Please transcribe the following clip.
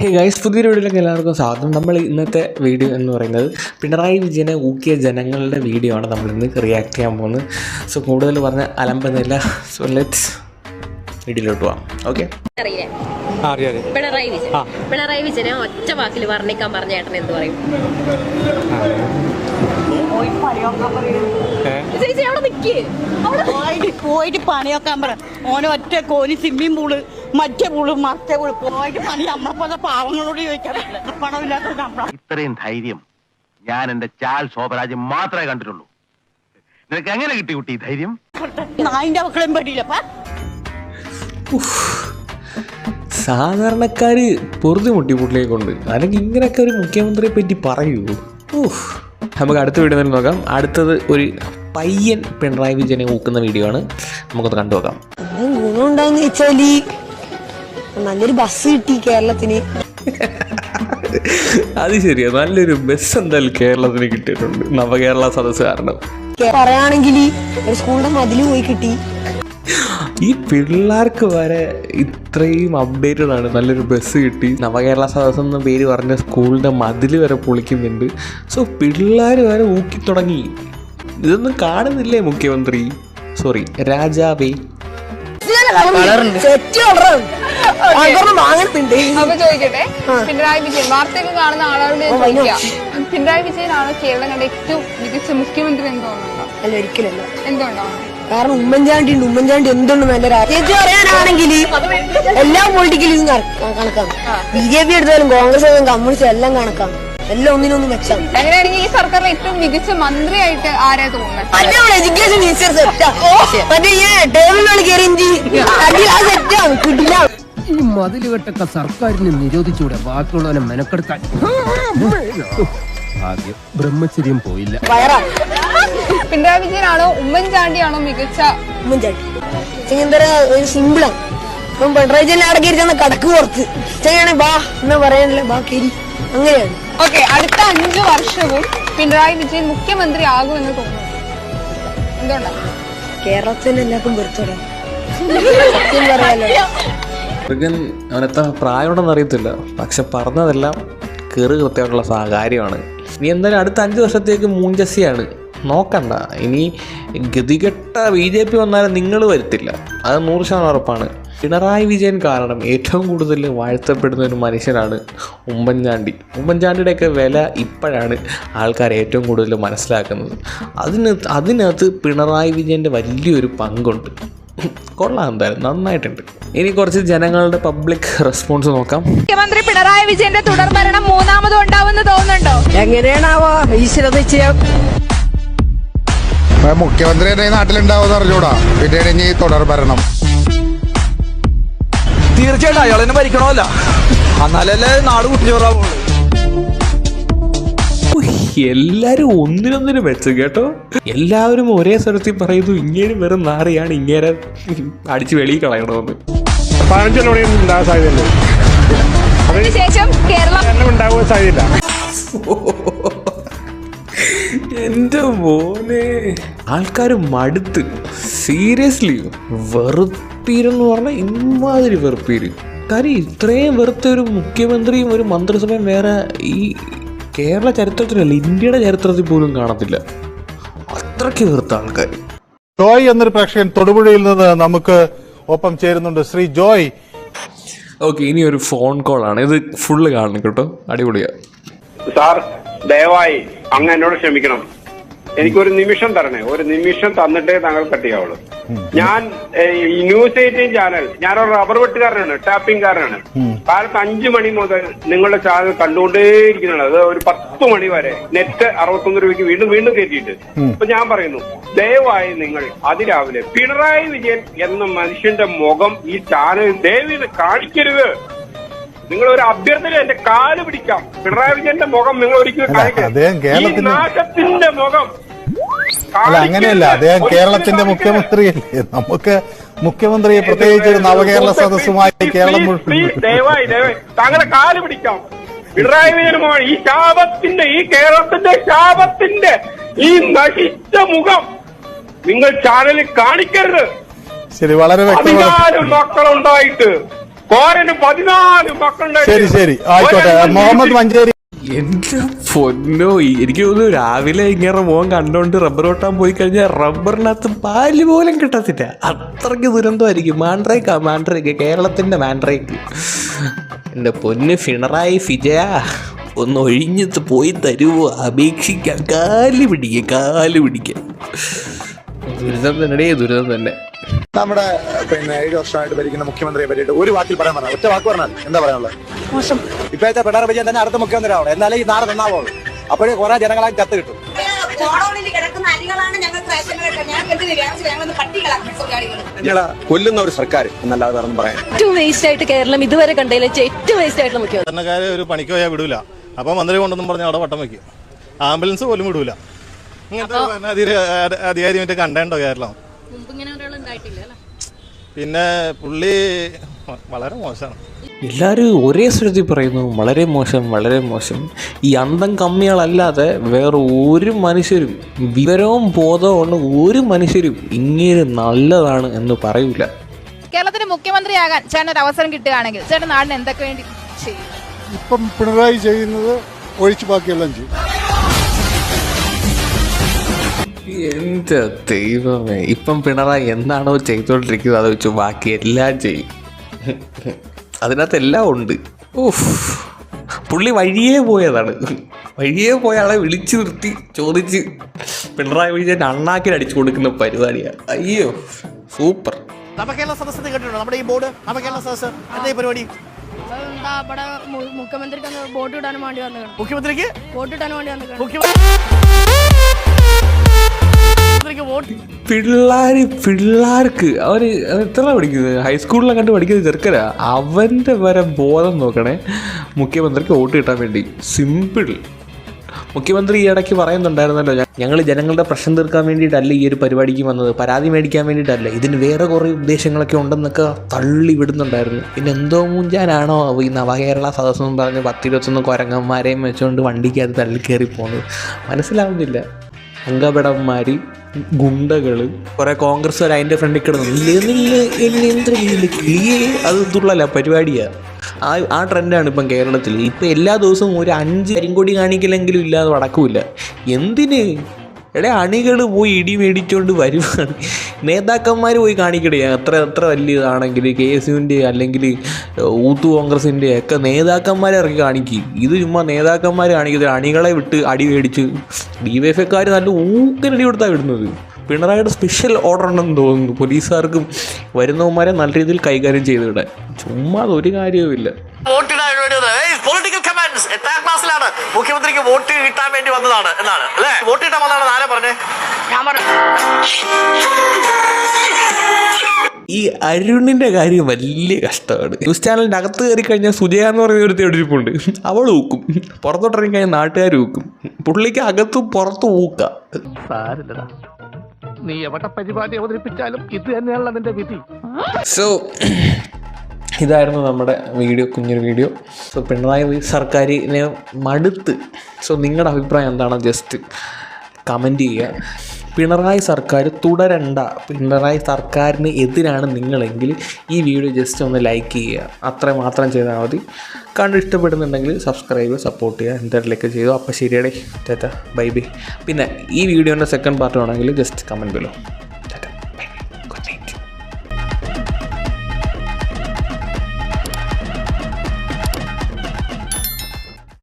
Hey guys പുതിയൊരു വീഡിയോയിലേക്ക് എല്ലാവർക്കും സ്വാഗതം. നമ്മൾ ഇന്നത്തെ വീഡിയോ എന്ന് പറയുന്നത് പിണറായി വിജയനെ ഊക്കിയ ജനങ്ങളുടെ വീഡിയോ ആണ് നമ്മൾ ഇന്ന് റിയാക്ട് ചെയ്യാൻ പോകുന്നത്. സോ കൂടുതൽ പറഞ്ഞ അലമ്പെന്നില്ല സോ ലെറ്റ്സ് വീഡിയോയിലോട്ട് പോവാം. ഓക്കെ പിണറായി വിജയൻ. പിണറായി വിജയനെ ഒറ്റ വാക്കിൽ വർണിക്കാൻ പറഞ്ഞ ഏട്ടൻ എന്ത് പറയും? ചേച്ചി അവിടെ പോയിട്ട് പോയിട്ട് പണിയൊക്കാൻ പറ. ഓനെ ഒറ്റ കോനി സ്വിമ്മിംഗ് പൂൾ. മറ്റേ പൂൾ മറ്റേ പൂൾ. പോയിട്ട് പണി നമ്മളെ പാവങ്ങളോട് ചോദിക്കാറില്ല പണമില്ലാത്ത നമ്മളെ ഇത്രയും ധൈര്യം ഞാൻ എന്റെ ചാൽ ശോഭരാജ് മാത്രമേ കണ്ടിട്ടുള്ളൂ. നിനക്ക് എങ്ങനെ കിട്ടി കുട്ടി ധൈര്യം? നായിന്റെ മക്കളെയും പേടിയില്ലപ്പ സാധാരണക്കാര് പൊറുതി മുട്ടി പുള്ളിയെ കൊണ്ട് അല്ലെങ്കിൽ ഇങ്ങനെയൊക്കെ ഒരു മുഖ്യമന്ത്രിയെ പറ്റി പറയൂ. ഊഹ് നമുക്ക് അടുത്ത വീഡിയോ തന്നെ നോക്കാം. അടുത്തത് ഒരു പയ്യൻ പിണറായി വിജയനെ ഊക്കുന്ന വീഡിയോ ആണ്. നമുക്കത് കണ്ടു നോക്കാം എന്തും ഗുണമുണ്ടാന്ന് വെച്ചാൽ നല്ലൊരു ബസ് കിട്ടി കേരളത്തിന്. അത് ശരിയാ. നല്ലൊരു ബസ് എന്തായാലും കേരളത്തിന് കിട്ടിയിട്ടുണ്ട്. നവകേരള സദസ് കാരണം. പറയാണെങ്കിൽ ഒരു സ്കൂളിന്റെ മതിൽ പോയി കിട്ടി. ഈ പിള്ളേർക്ക് വരെ ഇത്രയും അപ്ഡേറ്റഡ് ആണ്. നല്ലൊരു ബസ് കിട്ടി. നവകേരള സദസ് എന്ന പേര് പറഞ്ഞ സ്കൂളിന്റെ മതിൽ വരെ പൊളിക്കുന്നുണ്ട്. സോ പിള്ളേർ വരെ ഊക്കി തുടങ്ങി. ഇതൊന്നും കാണുന്നില്ലേ മുഖ്യമന്ത്രി? സോറി രാജാവേ. സെറ്റ് കളറാണ് ആൾക്കാരൊന്നും വാങ്ങുന്നുണ്ട് അപ്പൊ ചോദിക്കട്ടെ പിണറായി വിജയൻ വാർത്തയൊക്കെ കാണുന്ന ആളോട് ഞാൻ ചോദിക്കാം. പിണറായി വിജയനാണ് കേരളം കണ്ട ഏറ്റവും മികച്ച മുഖ്യമന്ത്രി എന്ന് തോന്നുന്നുണ്ടോ? അല്ല ഒരിക്കലല്ല. എന്തുകൊണ്ടാണ് കാരണം ഉമ്മൻചാണ്ടി ഉണ്ട് ഉമ്മൻചാണ്ടി എന്തുണ്ട് നല്ല രാജ്യം പറയാനാണെങ്കിൽ എല്ലാ പൊളിറ്റിക്കലും കണക്കാണ് ബി ജെ പി എടുത്താലും കോൺഗ്രസ് എല്ലാം കമ്മ്യൂണിസ്റ്റ് എല്ലാം കണക്കാണ് എല്ലാം ഒന്നിനൊന്നും മെച്ചാണ് അങ്ങനെയാണെങ്കിൽ ഈ സർക്കാരിലെ ഏറ്റവും മികച്ച മന്ത്രിയായിട്ട് ആരാ തോന്നുന്നത് എഡ്യൂക്കേഷൻ മിനിസ്റ്റർ സെറ്റാ മറ്റേ ഈ ടേബിളിനുള്ളിൽ കയറി സെറ്റാണ് കിട്ടില്ല ഈ മതിൽ കെട്ടൊക്കെ സർക്കാരിനെ നിരോധിച്ചുകൂടെ ബാക്കിയുള്ളവനെ മെനക്കെടുത്താൻ ഭാഗ്യം. ബ്രഹ്മചര്യം പോയില്ല. പിണറായി വിജയനാണോ? ഉമ്മൻചാണ്ടിയാണോ മികച്ച? ഉമ്മൻചാണ്ടി. ചെങ്ങന്തര ഒരു സിമ്പിളാണ് ഇപ്പം പിണറായി വിജയൻ കയറി കടക്ക് പുറത്ത്. ചെയ്യണേ ബാ എന്നാ പറയാനില്ല. ബാ കയറി അങ്ങനെയാണ്. ഓക്കെ അടുത്ത അഞ്ചു വർഷവും പിണറായി വിജയൻ മുഖ്യമന്ത്രി ആകുമെന്ന് തോന്നുന്നു. എന്തുകൊണ്ടാണ് കേരളത്തിൽ എല്ലാവർക്കും സത്യം പറയാലോ. മൃഗൻ അവൻ എത്ര പ്രായമുണ്ടെന്ന് അറിയത്തില്ല. പക്ഷെ പറഞ്ഞതെല്ലാം കയറി കൃത്യമായിട്ടുള്ള സഹകാര്യമാണ് ഇനി എന്തായാലും അടുത്ത അഞ്ച് വർഷത്തേക്ക് മൂഞ്ചസിയാണ്. നോക്കണ്ട. ഇനി ഗതികെട്ട ബി ജെ പി വന്നാലും നിങ്ങൾ വരുത്തില്ല. അത് നൂറ് ശതമാനം ഉറപ്പാണ്. പിണറായി വിജയൻ കാരണം ഏറ്റവും കൂടുതൽ വാഴ്ത്തപ്പെടുന്ന ഒരു മനുഷ്യനാണ് ഉമ്മൻചാണ്ടി. ഉമ്മൻചാണ്ടിയുടെയൊക്കെ വില ഇപ്പോഴാണ് ആൾക്കാർ ഏറ്റവും കൂടുതൽ മനസ്സിലാക്കുന്നത്. അതിന് അതിനകത്ത് പിണറായി വിജയന്റെ വലിയൊരു പങ്കുണ്ട്. കൊള്ളാം എന്തായാലും നന്നായിട്ടുണ്ട്. ഇനി കുറച്ച് ജനങ്ങളുടെ പബ്ലിക് റെസ്പോൺസ് നോക്കാം. മുഖ്യമന്ത്രി പിണറായി വിജയന്റെ തുടർഭരണം മൂന്നാമതും ഉണ്ടാവുമെന്ന് തോന്നുന്നുണ്ടോ? എങ്ങനെയാണാവോ? ഈശ്വര നിശ്ചയം മുഖ്യമന്ത്രി തന്നെ ഈ നാട്ടിലുണ്ടാവുമെന്ന് അറിഞ്ഞൂടാ. പിന്നീട് ഇനി തുടർ ഭരണം തീർച്ചയായിട്ടും അയാൾ തന്നെ ഭരിക്കണമല്ല എന്നാലല്ലേ നാട് കുട്ടിച്ചോറാവുള്ളൂ ഉയ്, എല്ലാരും ഒന്നിനൊന്നിനും വെച്ച് കേട്ടോ? എല്ലാവരും ഒരേ സ്വരത്തിൽ പറയുന്നു ഇങ്ങനെ വെറും നാറിയാണ് ഇങ്ങനെ അടിച്ച് വെളിയിൽ കളയണമെന്ന്. എന്റെ മോനെ. ആൾക്കാർ മടുത്ത്. സീരിയസ്ലി വെറുപ്പീരെന്ന് പറഞ്ഞാൽ ഇമാതിരി വെറുപ്പീര്. കാര്യം ഇത്രയും വെറുത്ത ഒരു മുഖ്യമന്ത്രിയും ഒരു മന്ത്രിസഭയും വേറെ ഈ കേരള ചരിത്രത്തിലല്ല ഇന്ത്യയുടെ ചരിത്രത്തിൽ പോലും കാണത്തില്ല. അത്രയ്ക്ക് വെറുത്ത ആൾക്കാർ. ജോയ് എന്നൊരു പ്രേക്ഷകൻ തൊടുപുഴയിൽ നിന്ന് നമുക്ക് ഒപ്പം ചേരുന്നുണ്ട് ശ്രീ ജോയ്. ഓക്കെ ഇനി ഒരു ഫോൺ കോൾ ആണ്. ഇത് ഫുള്ള് കാണണം കേട്ടോ. അടിപൊളിയാ. സാർ ദയവായി അങ്ങ് എന്നോട് ക്ഷമിക്കണം. എനിക്കൊരു നിമിഷം തരണേ. ഒരു നിമിഷം തന്നിട്ടേ താങ്കൾ കട്ടിയാവുള്ളൂ ഞാൻ ന്യൂസ് എയ്റ്റീൻ ചാനൽ ഞാനൊരു റബ്ബർ വെട്ടുകാരനാണ് ടാപ്പിംഗുകാരനാണ് കാലത്ത് അഞ്ചു മണി മുതൽ നിങ്ങളുടെ ചാനൽ കണ്ടുകൊണ്ടേയിരിക്കുന്നുണ്ട് അത് ഒരു പത്ത് മണി വരെ നെറ്റ് അറുപത്തൊന്ന് രൂപയ്ക്ക് വീണ്ടും വീണ്ടും കയറ്റിയിട്ട്. അപ്പൊ ഞാൻ പറയുന്നു ദയവായി നിങ്ങൾ അതിരാവിലെ പിണറായി വിജയൻ എന്ന മനുഷ്യന്റെ മുഖം ഈ ചാനൽ ദയവീത് കാണിക്കരുത്. നിങ്ങൾ ഒരു അഭ്യർത്ഥന എന്റെ കാൽ പിടിക്കാം. പിണറായി വിജയന്റെ മുഖം നിങ്ങൾ ഒരിക്കലും. ഈ നാശത്തിന്റെ മുഖം അല്ല അങ്ങനെയല്ല. അദ്ദേഹം കേരളത്തിന്റെ മുഖ്യമന്ത്രിയല്ലേ? നമുക്ക് മുഖ്യമന്ത്രി പ്രത്യേകിച്ച് ഒരു നവകേരള സദസ്സുമായി കേരളം ദയവായി ദയവായി. താങ്കളെ കാൽ പിടിക്കാം. പിണറായി വിജയന് ഈ ശാപത്തിന്റെ ഈ കേരളത്തിന്റെ ശാപത്തിന്റെ ഈ നശിച്ച മുഖം നിങ്ങൾ ചാനലിൽ കാണിക്കരുത്. ശരി വളരെ പതിനാല് മക്കളുണ്ടായിട്ട് കോരന് പതിനാല് മക്കളുണ്ടായിട്ട് ശരി ശരി. ആയിക്കോട്ടെ. മുഹമ്മദ് മഞ്ചേരി എന്റെ പൊന്നോ? എനിക്ക് തോന്നുന്നു രാവിലെ ഇങ്ങനെ മോൻ കണ്ടോണ്ട് റബ്ബർ വെട്ടാൻ പോയി കഴിഞ്ഞാൽ റബ്ബറിനകത്ത് പാൽ പോലും കിട്ടത്തില്ല. അത്രയ്ക്ക് ദുരന്തമായിരിക്കും. മാൻഡ്രേക്കാ മാൻഡ്രേക്ക് കേരളത്തിന്റെ മാൻഡ്രേക്ക് എന്റെ പൊന്ന് ഫിണറായി ഫിജയ ഒന്ന് ഒഴിഞ്ഞിട്ട് പോയി തരുവോ? അപേക്ഷിക്കാം. കാൽ പിടിക്കുക കാൽ പിടിക്കുക ദുരിതം തന്നെ ദുരിതം തന്നെ നമ്മുടെ പിന്നെ ഏഴ് വർഷമായിട്ട് ഭരിക്കുന്ന മുഖ്യമന്ത്രിയെ പറ്റിയിട്ട് ഒരു വാക്കിൽ പറയാൻ പറഞ്ഞാൽ ഒറ്റ വാക്ക് പറഞ്ഞാൽ എന്താ പറയാനുള്ളത്? മോശം. ഇപ്പോഴത്തെ പിണറായി വിജയൻ തന്നെ അടുത്ത മുഖ്യമന്ത്രി ആവണം എന്നാലേ ഈ നാട് നന്നാവുള്ളൂ. അപ്പോഴേ കുറെ ജനങ്ങളായി ചത്ത് കിട്ടും. കൊല്ലുന്ന ഒരു സർക്കാർ എന്നല്ലാതെ വേറെ ഏറ്റവും വേസ്റ്റ് ആയിട്ട് കേരളം ഇതുവരെ കണ്ടതിൽ വെച്ച് ഏറ്റവും വേസ്റ്റ് ആയിട്ടുള്ള മുഖ്യമന്ത്രി. ഒരു പണിക്ക് പോയാൽ വിടൂല. അപ്പൊ മന്ത്രി കൊണ്ടൊന്നും പറഞ്ഞാൽ അവിടെ വട്ടം വെക്കും. ആംബുലൻസ് പോലും വിടൂല. ഇങ്ങനത്തെ ഒരു ഭരണാധികാരി അധികാരി മറ്റേ കണ്ടേണ്ടോ കേരളം? പിന്നെ പുള്ളി വളരെ മോശമാണ്. എല്ലാവരും ഒരേ സ്വരത്തിൽ പറയുന്നു വളരെ മോശം വളരെ മോശം. ഈ അന്തം കമ്മികളല്ലാതെ വേറെ ഒരു മനുഷ്യരും വിവരവും ബോധവും ഉള്ള ഒരു മനുഷ്യരും ഇങ്ങനെ നല്ലതാണ് എന്ന് പറയൂല. കേരളത്തിന് മുഖ്യമന്ത്രിയാകാൻ ചേട്ടൻ ഒരു അവസരം കിട്ടുകയാണെങ്കിൽ ചേട്ടൻ നാടിന് എന്തൊക്കെ വേണ്ടി ചെയ്യും? ഇപ്പം പിണറായി ചെയ്യുന്നത് ഒഴിച്ചു ബാക്കിയെല്ലാം ചെയ്യും. എന്റെ ദൈവമേ. ഇപ്പം പിണറായി എന്താണോ ചെയ്തുകൊണ്ടിരിക്കുന്നത് അത് വെച്ച് ബാക്കി എല്ലാം ചെയ്യും. അതിനകത്ത് എല്ലാം ഉണ്ട്. ഓഫ് പുള്ളി വഴിയേ പോയതാണ്. വഴിയേ പോയ ആളെ വിളിച്ചു നിർത്തി ചോദിച്ച് പിണറായി വിജയൻ അണ്ണാക്കിൽ അടിച്ചു കൊടുക്കുന്ന പരിപാടിയാണ് അയ്യോ സൂപ്പർ. നവകേരള സദസ്സ് കേട്ടിട്ടുണ്ടോ നമ്മുടെ ഈ ബോർഡ് നവകേരള സദസ്സ്. എന്താ ഈ പരിപാടി? മുഖ്യമന്ത്രിക്ക് ബോട്ട് ഇടാൻ വേണ്ടി വന്നു മുഖ്യമന്ത്രിക്ക്? വോട്ട് ഇടാൻ വേണ്ടി വന്നു പിള്ളേർ പിള്ളേർക്ക് അവർ എത്ര പഠിക്കുന്നത്? ഹൈസ്കൂളിലെ കണ്ട് പഠിക്കുന്ന ചെറുക്കരാ അവന്റെ വരെ ബോധം നോക്കണേ. മുഖ്യമന്ത്രിക്ക് വോട്ട് കിട്ടാൻ വേണ്ടി. സിമ്പിൾ മുഖ്യമന്ത്രി ഈ ഇടയ്ക്ക് പറയുന്നുണ്ടായിരുന്നല്ലോ ഞങ്ങൾ ജനങ്ങളുടെ പ്രശ്നം തീർക്കാൻ വേണ്ടിയിട്ടല്ല ഈ ഒരു പരിപാടിക്ക് വന്നത്. പരാതി മേടിക്കാൻ വേണ്ടിയിട്ടല്ല. ഇതിന് വേറെ കുറേ ഉദ്ദേശങ്ങളൊക്കെ ഉണ്ടെന്നൊക്കെ തള്ളി വിടുന്നുണ്ടായിരുന്നു. പിന്നെ എന്തോ മൂഞ്ചാനാണോ ഈ നവകേരള സദസ്സെന്നും പറഞ്ഞ് പത്തിരുപത്തൊന്ന് കൊരങ്ങന്മാരെയും വെച്ചുകൊണ്ട് വണ്ടിക്കകത്ത് തള്ളി കയറി പോകുന്നത് മനസ്സിലാവുന്നില്ല. അംഗപടന്മാർ ഗുണ്ടകൾ കുറെ കോൺഗ്രസ്സുകാർ അതിന്റെ ഫ്രണ്ടിൽ കിടന്നു "നില്ല്, പരിപാടിയാ അത് തുള്ളല പരിപാടിയാണ് ആ ആ ട്രെൻഡാണ് ഇപ്പം കേരളത്തിൽ ഇപ്പം എല്ലാ ദിവസവും ഒരു അഞ്ച് കരിങ്കൊടി കാണിക്കലെങ്കിലും ഇല്ലാതെ വടക്കൂല എന്തിന് എടേ അണികൾ പോയി ഇടി മേടിച്ചുകൊണ്ട് വരുവാണ്. നേതാക്കന്മാർ പോയി കാണിക്കടേ. അത്ര എത്ര വലിയതാണെങ്കിൽ കെ എസ് യുവിന്റെ അല്ലെങ്കിൽ യൂത്ത് കോൺഗ്രസിന്റെ ഒക്കെ നേതാക്കന്മാരെ ഇറക്കി കാണിക്കും. ഇത് ചുമ്മാ നേതാക്കന്മാർ കാണിക്കുന്നത് അണികളെ വിട്ട് അടി മേടിച്ച് ഡി വൈ എഫ് ഐക്കാർ നല്ല ഊക്കനടി കൊടുത്താണ് വിടുന്നത്. പിണറായിയുടെ സ്പെഷ്യൽ ഓർഡർ ഉണ്ടെന്ന് തോന്നുന്നു. പോലീസുകാർക്കും വരുന്നവന്മാരെ നല്ല രീതിയിൽ കൈകാര്യം ചെയ്തിവിടെ. ചുമ്മാ അത് ഒരു കാര്യവുമില്ല. മുഖ്യമന്ത്രിക്ക് വോട്ട് കിട്ടാൻ വേണ്ടി വന്നതാണ് എന്നാണ് അല്ലേ? വോട്ട് കിട്ടാൻ വന്നതാണ് ആരാ പറഞ്ഞേ? ഞാൻ പറഞ്ഞു. ഈ അരുണിന്റെ കാര്യം വലിയ കഷ്ടമാണ്. ന്യൂസ് ചാനലിന്റെ അകത്ത് കയറി കഴിഞ്ഞാൽ സുജയ എന്ന് പറയുന്ന ഒരു തെടിരിപ്പുണ്ട് അവൾ ഊക്കും. പുറത്തോട്ടിറങ്ങി കഴിഞ്ഞാൽ നാട്ടുകാർ ഊക്കും. പുള്ളിക്ക് അകത്തും പുറത്തും ഊക്ക. സാരില്ലടാ. നീ എവിടെ പരിപാടി അവതരിപ്പിച്ചാലും ഇത് തന്നെയാണല്ലോ നിന്റെ വിധി. സോ ഇതായിരുന്നു നമ്മുടെ വീഡിയോ കുഞ്ഞൊരു വീഡിയോ. സോ പിണറായി സർക്കാരിനെ മടുത്ത്. സോ നിങ്ങളുടെ അഭിപ്രായം എന്താണ്? ജസ്റ്റ് കമന്റ് ചെയ്യുക. പിണറായി സർക്കാർ തുടരണ്ട. പിണറായി സർക്കാരിന് എതിരാണ് നിങ്ങളെങ്കിൽ ഈ വീഡിയോ ജസ്റ്റ് ഒന്ന് ലൈക്ക് ചെയ്യുക. അത്ര മാത്രം ചെയ്താൽ മതി. കണ്ട് ഇഷ്ടപ്പെടുന്നുണ്ടെങ്കിൽ സബ്സ്ക്രൈബ് സപ്പോർട്ട് ചെയ്യുക. എന്തെങ്കിലുമൊക്കെ ചെയ്തു. അപ്പോൾ ശരിയടേ. ചേട്ടാ ബൈ ബൈ പിന്നെ ഈ വീഡിയോന്റെ സെക്കൻഡ് പാർട്ട് വേണമെങ്കിൽ ജസ്റ്റ് കമന്റ് ബിലോ